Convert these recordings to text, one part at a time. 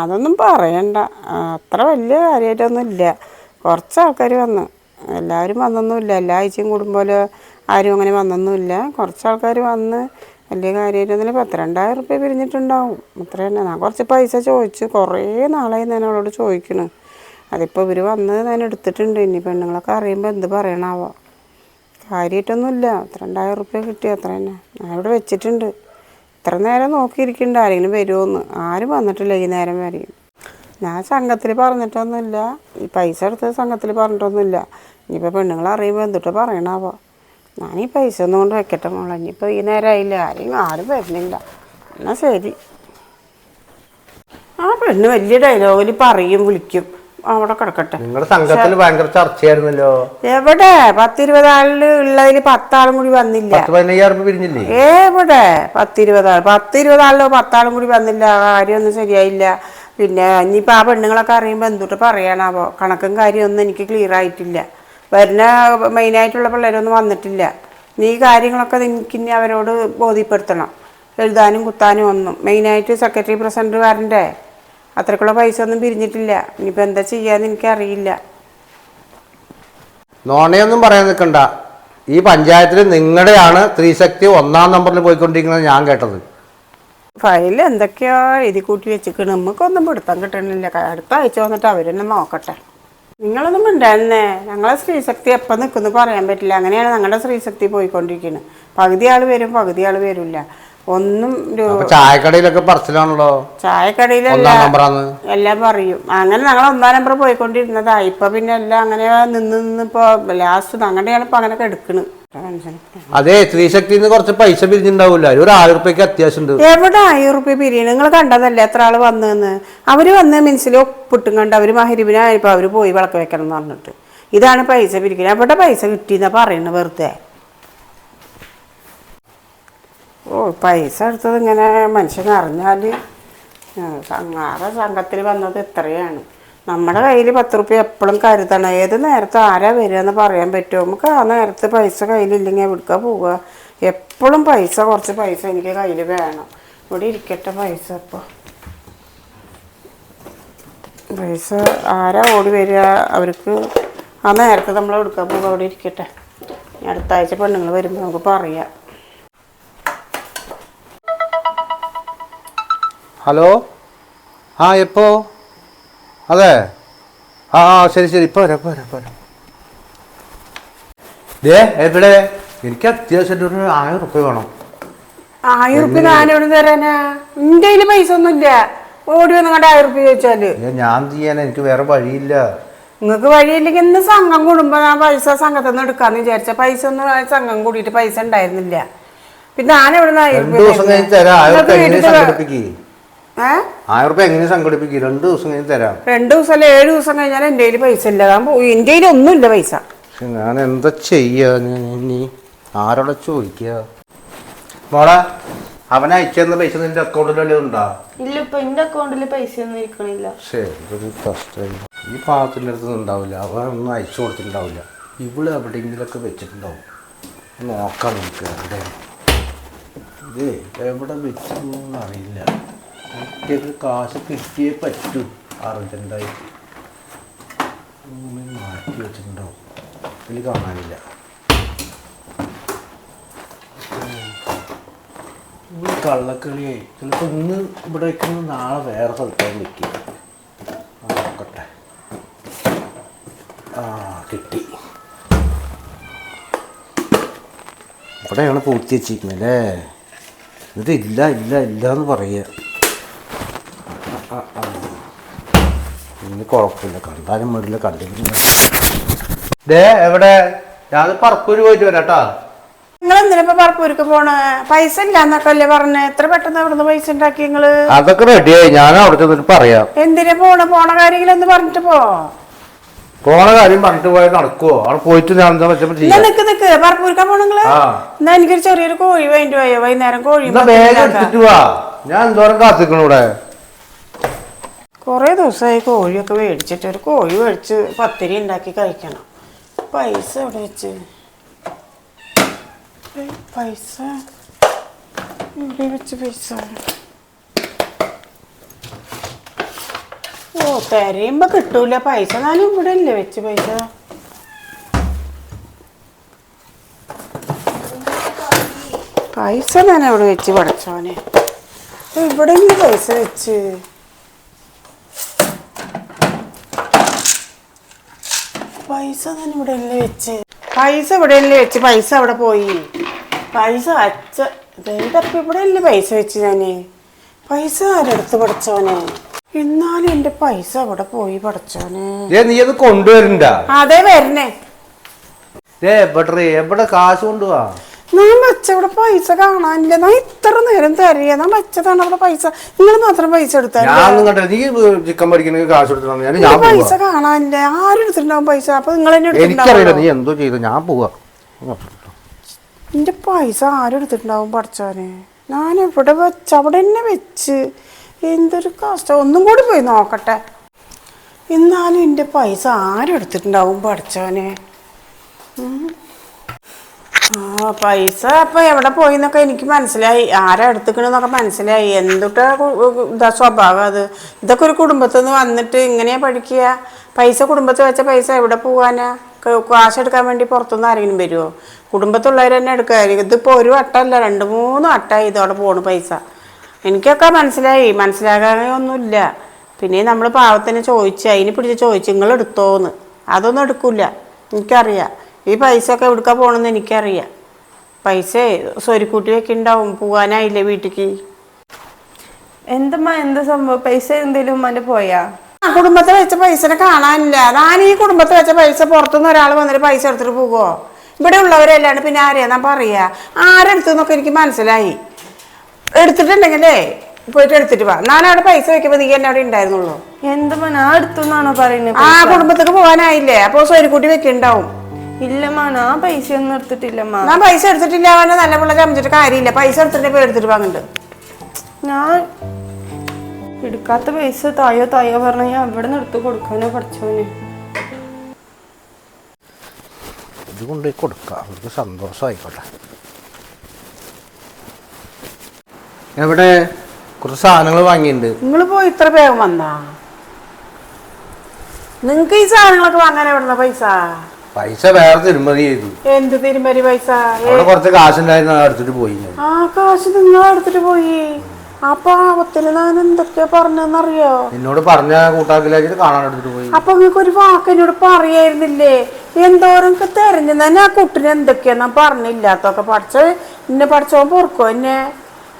അതൊന്നും പറയണ്ട. അത്ര വലിയ കാര്യമായിട്ടൊന്നും ഇല്ല. കുറച്ച് ആൾക്കാർ വന്നു. എല്ലാവരും വന്നൊന്നുമില്ല. എല്ലാ ആഴ്ചയും കൂടുമ്പോൾ ആരും അങ്ങനെ വന്നൊന്നുമില്ല. കുറച്ച് ആൾക്കാർ വന്ന് വലിയ കാര്യമായിട്ടൊന്നുമില്ല. പത്തിരണ്ടായിരം റുപ്യ പിരിഞ്ഞിട്ടുണ്ടാവും. അത്ര തന്നെ ഞാൻ കുറച്ച് പൈസ ചോദിച്ചു. കുറേ നാളായി ഞാൻ അവളോട് ചോദിക്കണ് അതിപ്പോൾ ഇവർ വന്ന് ഞാൻ എടുത്തിട്ടുണ്ട്. ഇനി പെണ്ണുങ്ങളൊക്കെ അറിയുമ്പോൾ എന്ത് പറയണാവോ. കാര്യമായിട്ടൊന്നുമില്ല അത്ര രണ്ടായിരം റുപ്യ കിട്ടി. അത്ര തന്നെ. ഞാൻ ഇവിടെ വെച്ചിട്ടുണ്ട്. ഇത്ര നേരം നോക്കിയിരിക്കുന്നുണ്ട് ആരെങ്കിലും വരുമോന്ന് ആരും വന്നിട്ടില്ല ഈ നേരം വരെയും ഞാൻ സംഘത്തിൽ പറഞ്ഞിട്ടൊന്നുമില്ല. ഈ പൈസ എടുത്ത് സംഘത്തിൽ പറഞ്ഞിട്ടൊന്നുമില്ല. ഇനിയിപ്പോൾ പെണ്ണുങ്ങൾ അറിയുമ്പോൾ എന്തിട്ട് പറയണാവോ. ഞാൻ ഈ പൈസ ഒന്നും കൊണ്ട് വെക്കട്ടെ മോളെ. ഇനിയിപ്പോൾ ഈ നേരം ആയില്ല. ആരെയും ആരും വരുന്നില്ല. എന്നാൽ ശരി. ആ പെണ്ണ് വലിയ ഡയലോഗിൽ പറയും വിളിക്കും. അവിടെ കിടക്കട്ടെ. നിങ്ങളുടെ സംഘത്തിൽ ഭയങ്കര ചർച്ചയായിരുന്നല്ലോ. എവിടെ? പത്തിരുപത് ആളിൽ ഉള്ളതിൽ പത്താളും കൂടി വന്നില്ല. പിരിഞ്ഞില്ലേ? എവിടെ? പത്തിരുപത് ആൾ പത്തിരുപത് ആളിലോ പത്താളും കൂടി വന്നില്ല. കാര്യമൊന്നും ശരിയായില്ല. പിന്നെ ഇനിയിപ്പോൾ ആ പെണ്ണുങ്ങളൊക്കെ അറിയുമ്പോൾ എന്തുട്ട് പറയാനാവോ? കണക്കും കാര്യമൊന്നും എനിക്ക് ക്ലിയർ ആയിട്ടില്ല. വരുന്ന മെയിനായിട്ടുള്ള പിള്ളേരൊന്നും വന്നിട്ടില്ല. നീ കാര്യങ്ങളൊക്കെ എനിക്ക് ഇനി അവരോട് ബോധ്യപ്പെടുത്തണം. എഴുതാനും കുത്താനും ഒന്നും. മെയിനായിട്ട് സെക്രട്ടറി പ്രസിഡന്റ് വരണ്ടേ അത്രക്കുള്ള പൈസ ഒന്നും പിരിഞ്ഞിട്ടില്ല. ഇനിയിപ്പോൾ എന്താ ചെയ്യാന്ന് എനിക്കറിയില്ല. നോണയൊന്നും പറയാൻ നിൽക്കണ്ട ഈ പഞ്ചായത്തിൽ നിങ്ങളുടെയാണ് സ്ത്രീശക്തി ഒന്നാം നമ്പറിൽ പോയിക്കൊണ്ടിരിക്കുന്നത് ഞാൻ കേട്ടത്. ഫയൽ എന്തൊക്കെയാ എഴുതി കൂട്ടി വെച്ചിക്കണ് നമുക്കൊന്നും പിടുത്തം കിട്ടണില്ല. അടുത്ത ആഴ്ച വന്നിട്ട് അവരെന്നെ നോക്കട്ടെ. നിങ്ങളൊന്നും മിണ്ടായിരുന്നേ? ഞങ്ങളെ സ്ത്രീശക്തി എപ്പം നിൽക്കുന്നു പറയാൻ പറ്റില്ല. അങ്ങനെയാണ് ഞങ്ങളുടെ സ്ത്രീശക്തി പോയിക്കൊണ്ടിരിക്കുന്നത് പകുതി ആൾ വരും പകുതി ആൾ വരില്ല. ഒന്നും ചായക്കടയിലൊക്കെ പറച്ചിലാണല്ലോ? ചായക്കടയിലല്ല. എല്ലാം പറയും. അങ്ങനെ ഞങ്ങൾ ഒന്നാം നമ്പർ പോയിക്കൊണ്ടിരുന്നതാ. ഇപ്പൊ പിന്നെ എല്ലാം അങ്ങനെ നിന്ന് നിന്ന് ഇപ്പൊ ലാസ്റ്റ് അങ്ങനെയാണ് ഇപ്പൊ അങ്ങനെ എടുക്കണ്. അതെ സ്ത്രീശക്തി കുറച്ച് പൈസ പിരിഞ്ഞിണ്ടാവൂല. ഒരു ആയിരം റുപ്യക്ക് അത്യാവശ്യം എവിടെ ആയിരം റുപ്യ പിരിയണം? നിങ്ങൾ കണ്ടതല്ലേ എത്ര ആൾ വന്നെന്ന്? അവർ വന്ന് മിൻസിൽ ഒപ്പിട്ടും കണ്ട് അവർ മഹരിബിനായപ്പോ അവർ പോയി വിളക്ക് വെക്കണം എന്ന് പറഞ്ഞിട്ട്. ഇതാണ് പൈസ പിരിക്കുന്നത് എവിടെ പൈസ കിട്ടിയെന്നാ പറയുന്നത് വെറുതെ? ഓ പൈസ എടുത്തത് ഇങ്ങനെ മനുഷ്യൻ അറിഞ്ഞാൽ അങ്ങാറെ സംഘത്തിൽ വന്നത് ഇത്രയാണ്. നമ്മുടെ കയ്യിൽ പത്ത് റുപ്യ എപ്പോഴും കരുതണം. ഏത് നേരത്തെ ആരാ വരിക എന്ന് പറയാൻ പറ്റുമോ? നമുക്ക് ആ നേരത്ത് പൈസ കയ്യിലില്ലെങ്കിൽ എവിടുക്ക പോവുക? എപ്പോഴും പൈസ കുറച്ച് പൈസ എനിക്ക് കയ്യിൽ വേണം. ഇവിടെ ഇരിക്കട്ടെ പൈസ ഇപ്പോൾ പൈസ ആരാ ഓടി വരിക? അവർക്ക് ആ നേരത്തെ നമ്മൾ എടുക്കാൻ പോകുക അവിടെ ഇരിക്കട്ടെ. അടുത്ത ആഴ്ച പെണ്ണുങ്ങൾ വരുമ്പോൾ നമുക്ക് പറയാം. ഹലോ? ആ എപ്പോ? അതെ. ആ ആ ശരി ശരി. ഇപ്പൊ വരാം ഇപ്പോൾ വരാം ഇപ്പോൾ വരാം. ദേ എവിടെ? എനിക്ക് അത്യാവശ്യം ഒരു ആയിരം റുപ്യ വേണം. ആയിരം റുപ്യ ഞാൻ എവിടെ തരാനാ? എന്റെ കയ്യിൽ പൈസ ഒന്നുമില്ല. ഓടി വന്ന് കണ്ട ആയിരം റുപ്യ ചോദിച്ചാൽ. ഞാൻ ചെയ്യാൻ എനിക്ക് വേറെ വഴിയില്ല. നിങ്ങൾക്ക് വഴിയില്ലെങ്കിൽ ഇന്ന് സംഘം കൂടുമ്പോ ഞാൻ പൈസ സംഘത്തിൽ നിന്ന് എടുക്കാന്ന് വിചാരിച്ച. പൈസ ഒന്നും സംഘം കൂടിയിട്ട് പൈസ ഉണ്ടായിരുന്നില്ല. പിന്നെ ഞാൻ എവിടെ നിന്ന് ആയിരം റുപ്യ ആയിരം റുപ്യ എങ്ങനെ സംഘടിപ്പിക്കേ? രണ്ട് ദിവസം കഴിഞ്ഞ് തരാം. രണ്ട് ദിവസം അല്ലെ ഏഴു ദിവസം കഴിഞ്ഞാൽ എന്റെ കയ്യിൽ പൈസ ഇല്ല. ഇന്ത്യയിൽ കയ്യിൽ ഒന്നുമില്ല പൈസ. പക്ഷെ ഞാൻ എന്താ ചെയ്യാ ഇനി ആരോടെ ചോദിക്കുക മോളെ അവൻ അയച്ചെന്ന പൈസ നിന്റെ അക്കൗണ്ടിൽ ഉണ്ടോ? ഇല്ല ഇപ്പൊ എന്റെ അക്കൗണ്ടിൽ പൈസ ഒന്നും ഇരിക്കണില്ല. ശരി കഷ്ടമായി ഈ പാവത്തിന്റെ അടുത്തൊന്നും ഉണ്ടാവില്ല അവൻ ഒന്നും അയച്ചു കൊടുത്തിട്ടുണ്ടാവില്ല. ഇവിടെ എവിടെയെങ്കിലൊക്കെ വെച്ചിട്ടുണ്ടാവും. നോക്കാം നമുക്ക് എവിടെ ഇത് എവിടെ വെച്ചിട്ടുണ്ടെന്ന് അറിയില്ല. കുട്ടിക്ക് കാശ് കിട്ടിയേ പറ്റൂ. അർജന്റായിട്ട് മാറ്റി വെച്ചിട്ടുണ്ടാവും. ഇതിൽ കാണാനില്ല. കള്ളക്കളിയായി കള്ളക്കളിയെ ചിലപ്പോൾ ഇന്ന് ഇവിടെ വയ്ക്കുന്നത് നാളെ വേറെ സ്ഥലത്താണ് വയ്ക്കുക നോക്കട്ടെ. ആ കിട്ടി. ഇവിടെയാണ് പൂർത്തി വെച്ചിരിക്കുന്നത് അല്ലേ? എന്നിട്ട് ഇല്ല ഇല്ല ഇല്ല എന്ന് പറയുക ആ, ആ, ആ. ഇനി കുഴപ്പമില്ല. കണ്ടാലും വീട്ടിൽ കണ്ടില്ല ദേ എവിടെ? ഞാൻ പറപ്പൂര് പോയിട്ട് വരാം നിങ്ങൾ എന്തിനാ പറപ്പൂർക്ക് പോണ? പൈസ ഇല്ലാന്നൊക്കെ അല്ലേ പറഞ്ഞേ? എത്ര പെട്ടെന്ന് അവിടുന്ന് പൈസ ഉണ്ടാക്കി നിങ്ങൾ? അതൊക്കെ റെഡിയായി ഞാൻ അവിടെ ചെന്നിട്ട് പറയാം. എന്തിനാ പോണ? പോണ കാര്യങ്ങളൊന്ന് പറഞ്ഞിട്ട് പോ. പോണ കാര്യം പറഞ്ഞിട്ട് പോയാൽ നടക്കുവോ? അവിടെ പോയിട്ട് ഞാൻ എന്താ എന്നാ ചെയ്യാം. നിക്ക് നിക്ക്. പറപ്പൂർക്കാ പോണെങ്കിൽ ആ. എന്നാ എനിക്കൊരു ചെറിയൊരു കോഴി വേണ്ടി പോയോ? വൈകുന്നേരം കോഴി എന്നാ വേഗം എടുത്തിട്ട് വാ. ഞാൻ എന്തോരം കാത്തിക്കണു ഇവിടെ? കുറേ ദിവസമായി കോഴിയൊക്കെ മേടിച്ചിട്ട് ഒരു കോഴി മേടിച്ച് പത്തിരി ഉണ്ടാക്കി കഴിക്കണം. പൈസ എവിടെ വെച്ച്? പൈസ? ഇവിടെ വെച്ച് പൈസ? ഓ തരയുമ്പോൾ കിട്ടൂല. പൈസ ഞാനും ഇവിടെ അല്ലേ വെച്ച് പൈസ? പൈസ ഞാൻ എവിടെ വെച്ച് പഠിച്ചോനെ ഇവിടെ പൈസ വെച്ച്? പൈസ തന്നെ ഇവിടെ അല്ലേ വെച്ച്. പൈസ ഇവിടെ അല്ലേ വെച്ച്. പൈസ അവിടെ പോയി. പൈസ അച്ഛ ഇതെന്തപ്പ ഇവിടെ അല്ലേ പൈസ വെച്ച് ഞാൻ. പൈസ ആരെടുത്ത് പഠിച്ചവനെ? എന്നാലും എന്റെ പൈസ അവിടെ പോയി പഠിച്ചോനെ ഏ നീ അത് കൊണ്ടുവരണ്ട. അതെ വരണേ. ഏ എവിടെ എവിടെ കാശ് കൊണ്ടുപോവാ ഞാൻ വെച്ച ഇവിടെ പൈസ കാണാനില്ല. ഞാൻ ഇത്ര നേരം തരിക ഞാൻ വെച്ചതാണ് അവിടെ പൈസ. നിങ്ങൾ മാത്രം പൈസ എടുത്താൽ നീ ചിക്കൻ പഠിക്കണ കാശ് പൈസ കാണാനില്ല. ആരും എടുത്തിട്ടുണ്ടാവും പൈസ. അപ്പൊ നിങ്ങൾ തന്നെ എനിക്കറിയില്ല എടുത്തിട്ടുണ്ടാവും നീ എന്തോ ചെയ്തു ഞാൻ പോവാ. എന്റെ പൈസ ആരും എടുത്തിട്ടുണ്ടാവും പഠിച്ചോനെ ഞാൻ എവിടെ വെച്ച്? അവിടെ തന്നെ വെച്ച്. എന്തൊരു കഷ്ടം. ഒന്നും കൂടി പോയി നോക്കട്ടെ. എന്നാലും എന്റെ പൈസ ആരും എടുത്തിട്ടുണ്ടാവും പഠിച്ചവനെ പൈസ അപ്പൊ എവിടെ പോയി എന്നൊക്കെ എനിക്ക് മനസ്സിലായി. ആരാ എടുത്തിക്കണെന്നൊക്കെ മനസ്സിലായി. എന്തുട്ടാ ഇതാ സ്വഭാവം അത്? ഇതൊക്കെ ഒരു കുടുംബത്തിൽ നിന്ന് വന്നിട്ട് ഇങ്ങനെയാ പഠിക്കുക പൈസ കുടുംബത്തിൽ വെച്ച പൈസ എവിടെ പോകാനാ കാശ് എടുക്കാൻ വേണ്ടി പുറത്തുനിന്ന് ആരെങ്കിലും വരുമോ കുടുംബത്തുള്ളവർ തന്നെ എടുക്കുക ഇതിപ്പോൾ ഒരു വട്ടമല്ല രണ്ട് മൂന്ന് വട്ടമായി ഇതോടെ പോണു പൈസ. എനിക്കൊക്കെ മനസ്സിലായി. മനസ്സിലാകാനൊന്നുമില്ല പിന്നെ നമ്മൾ പാവത്തിന് ചോദിച്ചു അതിന് പിടിച്ച് ചോദിച്ചു നിങ്ങൾ എടുത്തോന്ന് അതൊന്നും എടുക്കില്ല. എനിക്കറിയാം. ഈ പൈസ ഒക്കെ എവിടുക്കാ പോകണമെന്ന് എനിക്കറിയാം. പൈസ സ്വരുക്കൂട്ടി വെക്കുന്നുണ്ടാവും പോകാനായില്ലേ വീട്ടിക്ക്? എന്തമ്മ എന്താ സംഭവം? പൈസ എന്തേലും ഉമ്മാന്റെ പോയാ? ആ കുടുംബത്തിൽ വെച്ച പൈസനെ കാണാനില്ല. ഞാൻ ഈ കുടുംബത്തിൽ വെച്ച പൈസ. പുറത്തുനിന്ന് ഒരാൾ വന്നിട്ട് പൈസ എടുത്തിട്ട് പോകുമോ ഇവിടെ ഉള്ളവരല്ലാണ്ട് പിന്നെ ആരെയാ? ഞാൻ പറയാ. ആരെടുത്തെന്നൊക്കെ എനിക്ക് മനസ്സിലായി. എടുത്തിട്ടുണ്ടെങ്കിലേ പോയിട്ട് എടുത്തിട്ട് വാ. ഞാൻ അവിടെ പൈസ വെക്കുമ്പോ നീ എന്നെ അവിടെ ഉണ്ടായിരുന്നുള്ളൂ. എന്തമ്മ ഞാൻ എടുത്തുന്നാണോ പറയുന്നത്? ആ കുടുംബത്തേക്ക് പോകാനായില്ലേ? അപ്പോൾ സ്വരുക്കൂട്ടി വെക്കുന്നുണ്ടാവും. ഇല്ലമ്മ ഞാൻ പൈസ ഒന്നും എടുത്തിട്ടില്ലമ്മ. ഞാൻ പൈസ എടുത്തിട്ടില്ല അവനെ നല്ല പിള്ളേരെ അമ്മച്ചിട്ട് കാര്യമില്ല. പൈസ എടുത്തിട്ട് പോയി എടുത്തിട്ട് വാങ്ങുന്നുണ്ട് ഞാൻ എടുക്കാത്ത പൈസ തായോ തായോ പറഞ്ഞ ഞാൻ എവിടെ നിന്ന് എടുത്ത് കൊടുക്കാനോ പഠിച്ചോന് ഇത് കൊണ്ടുപോയി കൊടുക്കാം. അവർക്ക് സന്തോഷമായിക്കോട്ടെ. എവിടെ? കുറച്ച് സാധനങ്ങൾ വാങ്ങിയിട്ടുണ്ട്. നിങ്ങൾ പോയി ഇത്ര വേഗം വന്നാ? നിങ്ങക്ക് ഈ സാധനങ്ങളൊക്കെ വാങ്ങാൻ എവിടുന്ന പൈസ? പൈസ വേറെ തിരുമതി ചെയ്തു. എന്ത് തിരുമതി പൈസ? അവിടെ കുറച്ച് കാശുണ്ടായിരുന്നു അത് എടുത്തിട്ട് പോയി ഞാൻ. ആ കാശ് നിങ്ങൾ എടുത്തിട്ട് പോയി. ആ പാവത്തിന് ഞാൻ എന്തൊക്കെയാ പറഞ്ഞെന്നറിയോ എന്നോട് പറഞ്ഞ കൂട്ടാക്കിലാച്ചിട്ട് കാണാൻ എടുത്തിട്ട് പോയി. അപ്പൊ നിങ്ങൾക്ക് ഒരു വാക്ക് എന്നോട് പറയായിരുന്നില്ലേ? എന്തോരം തെരഞ്ഞു തന്നെ ആ കുട്ടിനെ എന്തൊക്കെയാ ഞാൻ പറഞ്ഞില്ലാത്തൊക്കെ പഠിച്ച എന്നെ പഠിച്ചോ പൊറുക്കോ എന്നെ?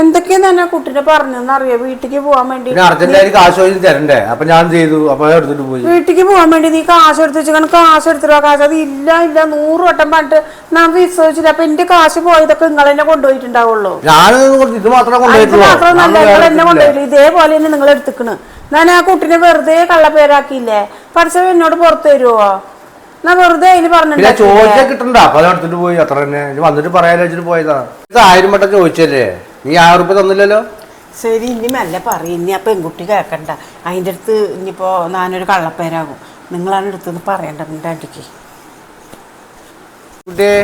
എന്തൊക്കെയാ ഞാൻ ആ കുട്ടിനെ പറഞ്ഞെന്നറിയോ? വീട്ടിക്ക് പോവാൻ വേണ്ടി. പിന്നെ അർജന്റായിട്ട് കാശ് ചോദിച്ച് തരണ്ടേ? അപ്പൊ ഞാൻ ചെയ്തു? അപ്പൊ ഞാൻ എടുത്തിട്ട് പോയി. വീട്ടിക്ക് പോവാൻ വേണ്ടി നീ കാശ് എടുത്ത് വെച്ചാൽ കാശ് എടുത്തിട്ടോ കാശ്. അത് ഇല്ല ഇല്ല നൂറ് വട്ടം പറഞ്ഞിട്ട് ഞാൻ വിശ്വസിച്ചില്ല അപ്പൊ എന്റെ കാശ് പോയതൊക്കെ നിങ്ങൾ എന്നെ കൊണ്ടുപോയിട്ടുണ്ടാവുള്ളൂ. ഞാൻ ഇത് മാത്രം ഇത് കൊണ്ടുപോയിട്ടുള്ളൂ മാത്രമല്ല ഞാൻ നിങ്ങൾ വേറെ എന്നെ കൊണ്ടുപോയില്ല? ഇതേപോലെ തന്നെ നിങ്ങൾ എടുത്തിക്കണ്. ഞാൻ ആ കുട്ടിനെ വെറുതെ കള്ളപ്പേരാക്കിയില്ലേ? പഠിച്ചവ എന്നോട് പുറത്തു തരുവോ ഞാൻ വെറുതെ അതിന് പിന്നെ പറഞ്ഞിട്ടുണ്ടാ ചോദിച്ചാൽ കിട്ടണ്ട. അപ്പൊ അത് എടുത്തിട്ട് പോയി. അത്ര തന്നെ. വന്നിട്ട് പറയാൻ വെച്ചിട്ട് പോയതാ. ഇത് ആയിരം വട്ടം ചോദിച്ചല്ലേ? നീ ആ ഉറുപ്പ് തന്നില്ലല്ലോ? ശരി ഇനി മെല്ലെ പറയും. ഇനി ആ പെൺകുട്ടി കേൾക്കണ്ട അതിന്റെ അടുത്ത് ഇനിയിപ്പോ ഞാനൊരു കള്ളപ്പേരാകും. നിങ്ങളാണ് എടുത്തെന്ന് പറയണ്ട നിന്റെ അടിക്ക് കുട്ടിയെ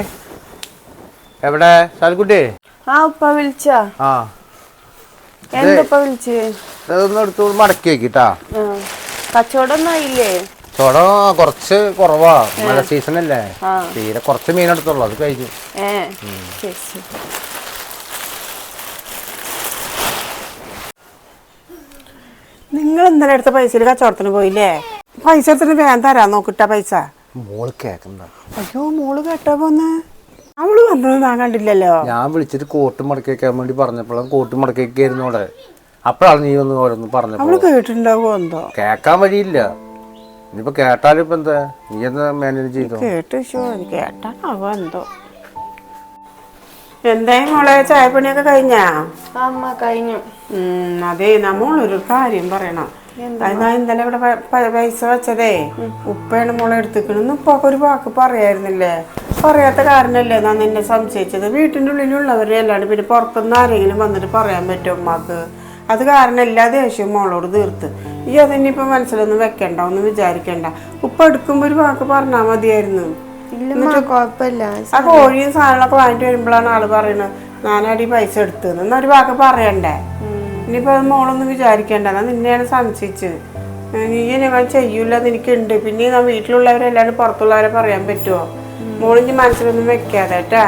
എവിടെ? സാൽക്കുട്ടി? ആ ഉപ്പ വിളിച്ച. ആ. എന്തുപ്പ വിളിച്ച്? അതൊന്ന് എടുത്ത് മടക്കി വെക്കിട്ടാ. ആ. കച്ചവടം ഒന്നും ആയില്ലേ ചോട കുറച്ച് കുറവാ. മഴ സീസൺ അല്ലേ. തീരെ കുറച്ച് മീൻ എടുത്തുള്ളൂ. അത് കഴിഞ്ഞു ഏ ശരി ശരി നിങ്ങൾ ഇന്നലെ എടുത്ത പൈസയിൽ കച്ചവടത്തിന് പോയില്ലേ? പൈസ എടുത്തിട്ട് വേഗം തരാൻ നോക്കിട്ട പൈസ. മോൾ കേക്കണ്ട. അയ്യോ മോൾ കേട്ടോ പോന്ന്. അവൾ വന്നത് ഞാൻ കണ്ടില്ലല്ലോ. ഞാൻ വിളിച്ചിട്ട് കോട്ട് മടക്കി വെക്കാൻ വേണ്ടി പറഞ്ഞപ്പോഴും കോട്ട് മടക്കി വെക്കായിരുന്നു അവിടെ. അപ്പോഴാണ് നീ ഒന്ന് ഓരോന്ന് പറഞ്ഞപ്പോൾ അവൾ കേട്ടിണ്ടാവോ എന്തോ? കേക്കാൻ വഴിയില്ല. ഇനിയിപ്പോ കേട്ടാലും ഇപ്പൊ എന്താ? നീ എന്താ മാനേജ് ചെയ്തോ? കേട്ടോ കേട്ടാ കേട്ടാണാവോ എന്തോ? എന്തായി മോളെ? ചായപ്പണിയൊക്കെ കഴിഞ്ഞാ? അമ്മ കഴിഞ്ഞു. അതേ നമ്മളൊരു കാര്യം പറയണം. അതാ ഇന്നലെ ഇവിടെ പൈസ വെച്ചതേ ഉപ്പയാണ് മോളെ എടുത്തിക്കണെന്ന് ഉപ്പൊക്കെ ഒരു വാക്ക് പറയായിരുന്നില്ലേ? പറയാത്ത കാരണല്ലേ ഞാൻ നിന്നെ സംശയിച്ചത്? വീട്ടിന്റെ ഉള്ളിലുള്ളവരെ അല്ലാണ്ട് പിന്നെ പുറത്തുനിന്ന് ആരെങ്കിലും വന്നിട്ട് പറയാൻ പറ്റും ഉമ്മക്ക്? അത് കാരണം എല്ലാ ദേഷ്യവും മോളോട് തീർത്ത്. ഈ അതിനിപ്പോ മനസ്സിലൊന്നും വെക്കണ്ട ഒന്നും വിചാരിക്കണ്ട. ഉപ്പ എടുക്കുമ്പോ ഒരു വാക്ക് പറഞ്ഞാൽ മതിയായിരുന്നു. ആ കോഴിയും സാധനങ്ങളൊക്കെ വാങ്ങിട്ട് വരുമ്പോഴാണ് ആൾ പറയുന്നത് ഞാനടി പൈസ എടുത്തത് എന്നാ. ഒരു വാക്ക് പറയണ്ടേ? ഇനിയിപ്പോ അത് മോളൊന്നും വിചാരിക്കണ്ട. എന്നാ നിന്നെയാണ് സംശയിച്ചത്. നീ ഇനി ചെയ്യൂല എനിക്കുണ്ട്. പിന്നെ ഞാൻ വീട്ടിലുള്ളവരെല്ലാരും പുറത്തുള്ളവരെ പറയാൻ പറ്റുമോ മോളിഞ്ഞ് മനസ്സിലൊന്നും വെക്കാതെ കേട്ടാ.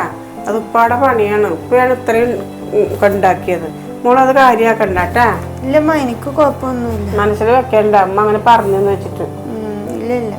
അത് ഉപ്പാടെ പണിയാണ്. ഉപ്പയാണ് ഇത്രയും ഉണ്ടാക്കിയത്. മോളത് കാര്യാക്കണ്ട കേട്ടാ. ഇല്ലമ്മ എനിക്ക് കുഴപ്പമൊന്നുമില്ല. മനസ്സിൽ വെക്കണ്ട. അമ്മ അങ്ങനെ പറഞ്ഞെന്ന് വെച്ചിട്ട്. ഇല്ല ഇല്ല.